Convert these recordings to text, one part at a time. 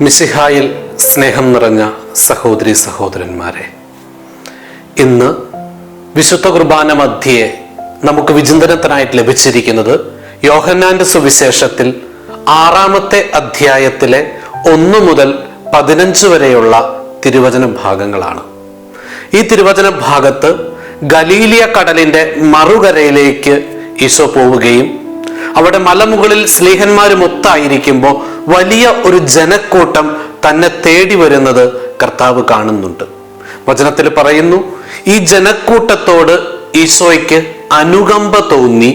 മിസിഹായിൽ സ്നേഹം നിറഞ്ഞ സഹോദരി സഹോദരന്മാരെ ഇന്ന് വിശുദ്ധ കുർബാന മധ്യയെ നമുക്ക് വിചിന്തനത്തിനായിട്ട് ലഭിച്ചിരിക്കുന്നത് യോഹന്നാന്റെ സുവിശേഷത്തിൽ ആറാമത്തെ അധ്യായത്തിലെ ഒന്ന് മുതൽ പതിനഞ്ച് വരെയുള്ള തിരുവചന ഭാഗങ്ങളാണ്. ഈ തിരുവചന ഭാഗത്ത് ഗലീലിയ കടലിന്റെ മറുകരയിലേക്ക് ഈശോ പോവുകയും അവിടെ മലമുകളിൽ സ്നേഹന്മാരും ഒത്തായിരിക്കുമ്പോൾ വലിയ ഒരു ജനക്കൂട്ടം തന്നെ തേടി വരുന്നത് കർത്താവ് കാണുന്നുണ്ട്. വചനത്തിൽ പറയുന്നു ഈ ജനക്കൂട്ടത്തോട് ഈശോയ്ക്ക് അനുകമ്പ തോന്നി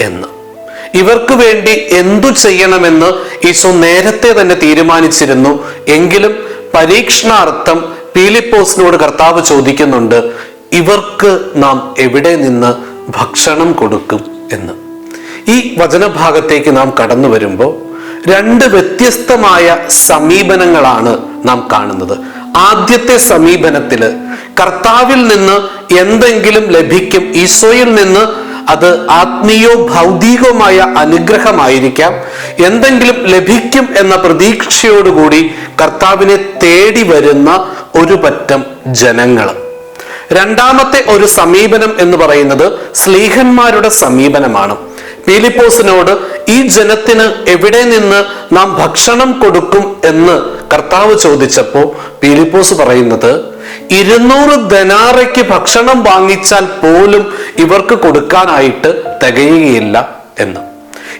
എന്ന്. ഇവർക്ക് വേണ്ടി എന്തു ചെയ്യണമെന്ന് ഈശോ നേരത്തെ തന്നെ തീരുമാനിച്ചിരുന്നു. എങ്കിലും പരീക്ഷണാർത്ഥം പീലിപ്പോസിനോട് കർത്താവ് ചോദിക്കുന്നുണ്ട് ഇവർക്ക് നാം എവിടെ നിന്ന് ഭക്ഷണം കൊടുക്കും എന്ന്? ഈ വചനഭാഗത്തേക്ക് നാം കടന്നു വരുമ്പോൾ രണ്ട് വ്യത്യസ്തമായ സമീപനങ്ങളാണ് നാം കാണുന്നത്. ആദ്യത്തെ സമീപനത്തിൽ കർത്താവിൽ നിന്ന് എന്തെങ്കിലും ലഭിക്കും ഈശോയിൽ നിന്ന് അത് ആത്മീയോ ഭൗതികമായ അനുഗ്രഹമായിരിക്കാം. എന്തെങ്കിലും ലഭിക്കും എന്ന പ്രതീക്ഷയോടുകൂടി കർത്താവിനെ തേടി വരുന്ന ഒരു പറ്റം ജനങ്ങൾ രണ്ടാമത്തെ ഒരു സമീപനം എന്ന് പറയുന്നത് സ്ലീഹന്മാരുടെ സമീപനമാണ്. പീലിപ്പോസിനോട് ഈ ജനത്തിന് എവിടെ നിന്ന് നാം ഭക്ഷണം കൊടുക്കും എന്ന് കർത്താവ് ചോദിച്ചപ്പോൾ പീലിപ്പോസ് പറയുന്നത് ഇരുന്നൂറ് ധനാറയ്ക്ക് ഭക്ഷണം വാങ്ങിച്ചാൽ പോലും ഇവർക്ക് കൊടുക്കാനായിട്ട് തികയുകയില്ല എന്ന്.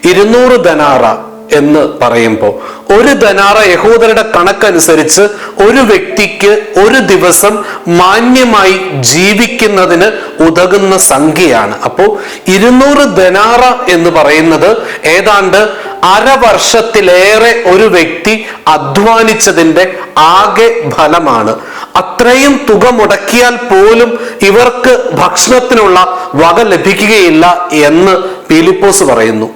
ഇരുന്നൂറ് ധനാറ എന്ന് പറയുമ്പോൾ ഒരു ധനാറ യഹൂദരുടെ കണക്കനുസരിച്ച് ഒരു വ്യക്തിക്ക് ഒരു ദിവസം മാന്യമായി ജീവിക്കുന്നതിന് ഉതകുന്ന സംഖ്യയാണ്. അപ്പോൾ ഇരുന്നൂറ് ധനാറ എന്ന് പറയുന്നത് ഏതാണ്ട് അരവർഷത്തിലേറെ ഒരു വ്യക്തി അധ്വാനിച്ചതിന്റെ ആകെ ഫലമാണ്. അത്രയും തുക മുടക്കിയാൽ പോലും ഇവർക്ക് ഭക്ഷണത്തിനുള്ള വക ലഭിക്കുകയില്ല എന്ന് പീലിപ്പോസ് പറയുന്നു.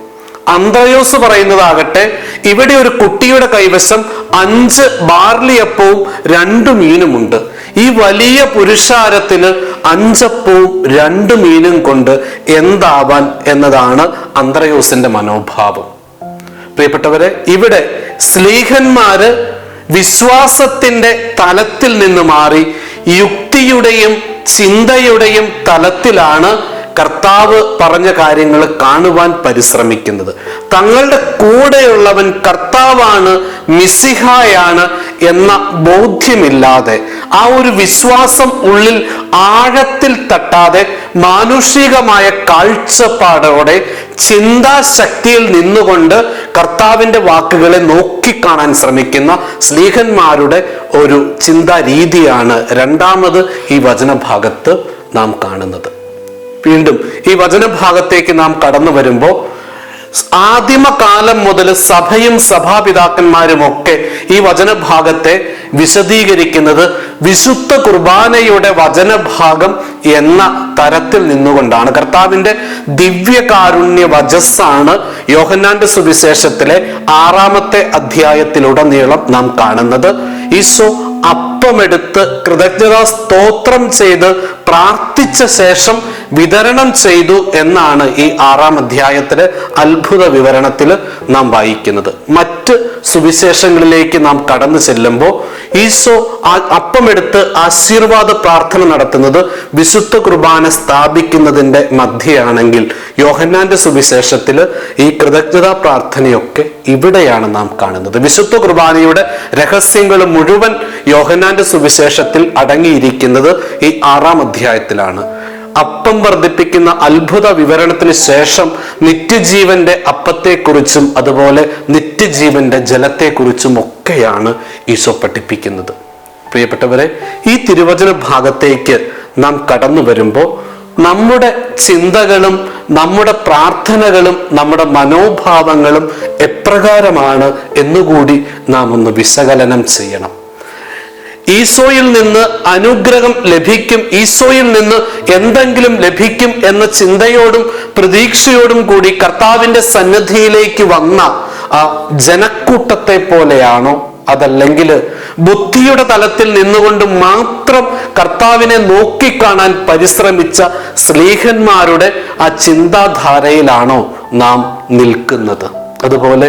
അന്ത്രയോസ് പറയുന്നതാകട്ടെ ഇവിടെ ഒരു കുട്ടിയുടെ കൈവശം അഞ്ച് ബാർലിയപ്പവും രണ്ടു മീനുമുണ്ട്. ഈ വലിയ പുരുഷാരത്തിന് അഞ്ചപ്പവും രണ്ട് മീനും കൊണ്ട് എന്താവാൻ എന്നതാണ് അന്ത്രയോസിന്റെ മനോഭാവം. പ്രിയപ്പെട്ടവരെ ഇവിടെ സ്ലീഹന്മാര് വിശ്വാസത്തിന്റെ തലത്തിൽ നിന്ന് മാറി യുക്തിയുടെയും ചിന്തയുടെയും തലത്തിലാണ് കർത്താവ് പറഞ്ഞ കാര്യങ്ങൾ കാണുവാൻ പരിശ്രമിക്കുന്നത്. തങ്ങളുടെ കൂടെയുള്ളവൻ കർത്താവാണ് മിസിഹായാണ് എന്ന ബോധ്യമില്ലാതെ ആ ഒരു വിശ്വാസം ഉള്ളിൽ ആഴത്തിൽ തട്ടാതെ മാനുഷികമായ കാഴ്ചപ്പാടോടെ ചിന്താശക്തിയിൽ നിന്നുകൊണ്ട് കർത്താവിന്റെ വാക്കുകളെ നോക്കിക്കാണാൻ ശ്രമിക്കുന്ന സ്ലീഹന്മാരുടെ ഒരു ചിന്താ രീതിയാണ് രണ്ടാമത് ഈ വചനഭാഗത്ത് നാം കാണുന്നത്. വീണ്ടും ഈ വചനഭാഗത്തേക്ക് നാം കടന്നു വരുമ്പോൾ ആദിമകാലം മുതൽ സഭയും സഭാപിതാക്കന്മാരും ഒക്കെ ഈ വചനഭാഗത്തെ വിശദീകരിക്കുന്നത് വിശുദ്ധ കുർബാനയുടെ വചനഭാഗം എന്ന തരത്തിൽ നിന്നുകൊണ്ടാണ്. കർത്താവിന്റെ ദിവ്യകാരുണ്യ വചസ്സാണ് യോഹന്നാന്റെ സുവിശേഷത്തിലെ ആറാമത്തെ അധ്യായത്തിലുടനീളം നാം കാണുന്നത്. ഈശോ അപ്പമെടുത്ത് കൃതജ്ഞതാ സ്തോത്രം ചെയ്ത് പ്രാർത്ഥിച്ച ശേഷം വിതരണം ചെയ്തു എന്നാണ് ഈ ആറാം അധ്യായത്തിലെ അത്ഭുത വിവരണത്തിൽ നാം വായിക്കുന്നത്. മറ്റ് സുവിശേഷങ്ങളിലേക്ക് നാം കടന്നു ചെല്ലുമ്പോൾ ഈശോ അപ്പമെടുത്ത് ആശീർവാദ പ്രാർത്ഥന നടത്തുന്നത് വിശുദ്ധ കുർബാന സ്ഥാപിക്കുന്നതിന്റെ മധ്യയാണെങ്കിൽ യോഹന്നാന്റെ സുവിശേഷത്തിൽ ഈ കൃതജ്ഞതാ പ്രാർത്ഥനയൊക്കെ ഇവിടെയാണ് നാം കാണുന്നത്. വിശുദ്ധ കുർബാനയുടെ രഹസ്യങ്ങൾ മുഴുവൻ യോഹന്നാന്റെ സുവിശേഷത്തിൽ അടങ്ങിയിരിക്കുന്നത് ഈ ആറാം അധ്യായത്തിലാണ്. അപ്പം വർദ്ധിപ്പിക്കുന്ന അത്ഭുത വിവരണത്തിന് ശേഷം നിത്യജീവന്റെ അപ്പത്തെക്കുറിച്ചും അതുപോലെ നിത്യജീവന്റെ ജലത്തെക്കുറിച്ചും ഒക്കെയാണ് ഈശോ പഠിപ്പിക്കുന്നത്. പ്രിയപ്പെട്ടവരെ ഈ തിരുവചന ഭാഗത്തേക്ക് നാം കടന്നു വരുമ്പോൾ നമ്മുടെ ചിന്തകളും നമ്മുടെ പ്രാർത്ഥനകളും നമ്മുടെ മനോഭാവങ്ങളും എപ്രകാരമാണ് എന്നുകൂടി നാം ഒന്ന് വിശകലനം ചെയ്യണം. ഈശോയിൽ നിന്ന് അനുഗ്രഹം ലഭിക്കും ഈശോയിൽ നിന്ന് എന്തെങ്കിലും ലഭിക്കും എന്ന ചിന്തയോടും പ്രതീക്ഷയോടും കൂടി കർത്താവിന്റെ സന്നദ്ധിയിലേക്ക് വന്ന ആ ജനക്കൂട്ടത്തെ പോലെയാണോ? അതല്ലെങ്കിൽ ബുദ്ധിയുടെ തലത്തിൽ നിന്നുകൊണ്ട് മാത്രം കർത്താവിനെ നോക്കിക്കാണാൻ പരിശ്രമിച്ച സ്ലീഹന്മാരുടെ ആ ചിന്താധാരയിലാണോ നാം നിൽക്കുന്നത്? അതുപോലെ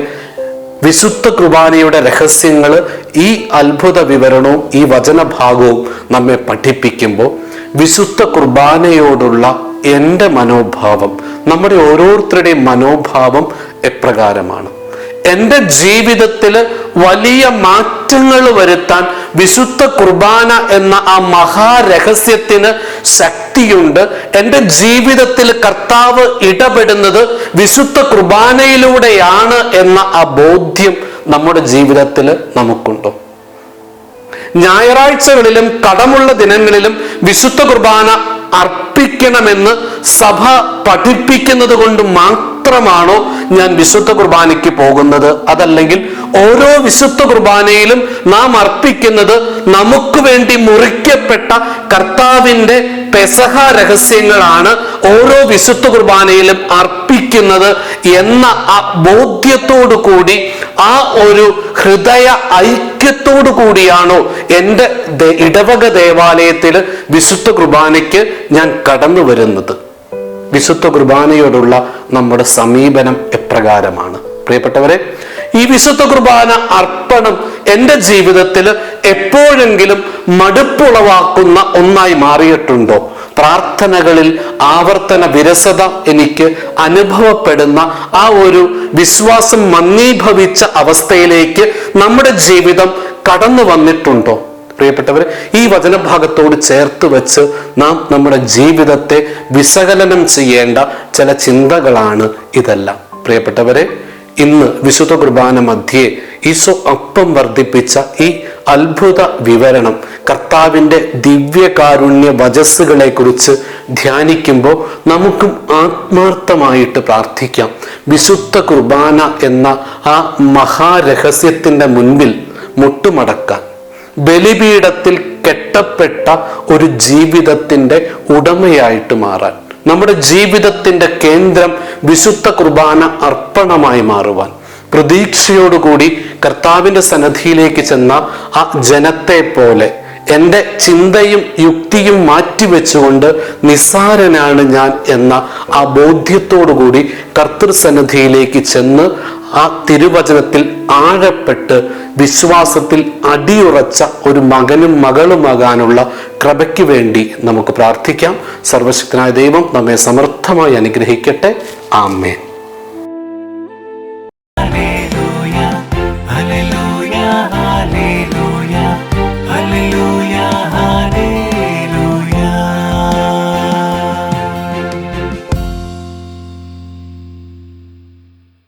വിശുദ്ധ കുർബാനയുടെ രഹസ്യങ്ങൾ ഈ അത്ഭുത വിവരണവും ഈ വചനഭാഗവും നമ്മെ പഠിപ്പിക്കുമ്പോൾ വിശുദ്ധ കുർബാനയോടുള്ള എന്റെ മനോഭാവം നമ്മുടെ ഓരോരുത്തരുടെയും മനോഭാവം എപ്രകാരമാണ്? എന്റെ ജീവിതത്തിൽ വലിയ മാറ്റങ്ങൾ വരുത്താൻ വിശുദ്ധ കുർബാന എന്ന ആ മഹാരഹസ്യത്തിന് ശക്തിയുണ്ട്. എന്റെ ജീവിതത്തിൽ കർത്താവ് ഇടപെടുന്നത് വിശുദ്ധ കുർബാനയിലൂടെയാണ് എന്ന ആ ബോധ്യം നമ്മുടെ ജീവിതത്തിൽ നമുക്കുണ്ടോ. ഞായറാഴ്ചകളിലും കടമുള്ള ദിനങ്ങളിലും വിശുദ്ധ കുർബാന അർപ്പിക്കണമെന്ന് സഭ പഠിപ്പിക്കുന്നത് കൊണ്ട് മാത്രമാണോ ഞാൻ വിശുദ്ധ കുർബാനയ്ക്ക് പോകുന്നത്? അതല്ലെങ്കിൽ ഓരോ വിശുദ്ധ കുർബാനയിലും നാം അർപ്പിക്കുന്നത് നമുക്ക് വേണ്ടി മുറിക്കപ്പെട്ട കർത്താവിന്റെ പെസഹ രഹസ്യങ്ങളാണ് ഓരോ വിശുദ്ധ കുർബാനയിലും അർപ്പിക്കുന്നത് എന്ന ആ ബോധ്യത്തോടു കൂടി ആ ഒരു ഹൃദയ ഐക്യത്തോടു കൂടിയാണോ എന്റെ ഇടവക ദേവാലയത്തിൽ വിശുദ്ധ കുർബാനയ്ക്ക് ഞാൻ കടന്നു വരുന്നത്? വിശുദ്ധ കുർബാനയോടുള്ള നമ്മുടെ സമീപനം എപ്രകാരമാണ്? പ്രിയപ്പെട്ടവരെ ഈ വിശുദ്ധ കുർബാന അർപ്പണം എന്റെ ജീവിതത്തിൽ എപ്പോഴെങ്കിലും മടുപ്പുളവാക്കുന്ന ഒന്നായി മാറിയിട്ടുണ്ടോ? പ്രാർത്ഥനകളിൽ ആവർത്തന വിരസത എനിക്ക് അനുഭവപ്പെടുന്ന ആ ഒരു വിശ്വാസം മന്ദീഭവിച്ച അവസ്ഥയിലേക്ക് നമ്മുടെ ജീവിതം കടന്നു വന്നിട്ടുണ്ടോ? പ്രിയപ്പെട്ടവരെ ഈ വചനഭാഗത്തോട് ചേർത്ത് വെച്ച് നാം നമ്മുടെ ജീവിതത്തെ വിശകലനം ചെയ്യേണ്ട ചില ചിന്തകളാണ് ഇതെല്ലാം. പ്രിയപ്പെട്ടവരെ ഇന്ന് വിശുദ്ധ കുർബാന മധ്യേ ഈശോ അപ്പം വർദ്ധിപ്പിച്ച ഈ അത്ഭുത വിവരണം കർത്താവിന്റെ ദിവ്യകാരുണ്യ വജസ്സുകളെ കുറിച്ച് ധ്യാനിക്കുമ്പോൾ നമുക്കും ആത്മാർത്ഥമായിട്ട് പ്രാർത്ഥിക്കാം. വിശുദ്ധ കുർബാന എന്ന ആ മഹാരഹസ്യത്തിന്റെ മുൻപിൽ മുട്ടുമടക്കാൻ ബലിപീഠത്തിൽ കെട്ടപ്പെട്ട ഒരു ജീവിതത്തിന്റെ ഉടമയായിട്ട് മാറാൻ നമ്മുടെ ജീവിതത്തിന്റെ കേന്ദ്രം വിശുദ്ധ കുർബാന അർപ്പണമായി മാറുവാൻ പ്രതീക്ഷയോടുകൂടി കർത്താവിന്റെ സന്നദ്ധിയിലേക്ക് ചെന്ന ആ ജനത്തെ പോലെ എന്റെ ചിന്തയും യുക്തിയും മാറ്റിവെച്ചുകൊണ്ട് നിസ്സാരനാണ് ഞാൻ എന്ന ആ ബോധ്യത്തോടുകൂടി കർത്തൃസന്നിധിയിലേക്ക് ചെന്ന് ആ തിരുവചനത്തിൽ ആഴപ്പെട്ട് വിശ്വാസത്തിൽ അടിയുറച്ച ഒരു മകനും മകളുമാകാനുള്ള കൃപയ്ക്ക് വേണ്ടി നമുക്ക് പ്രാർത്ഥിക്കാം. സർവശക്തനായ ദൈവം നമ്മെ സമർത്ഥമായി അനുഗ്രഹിക്കട്ടെ. ആമേൻ.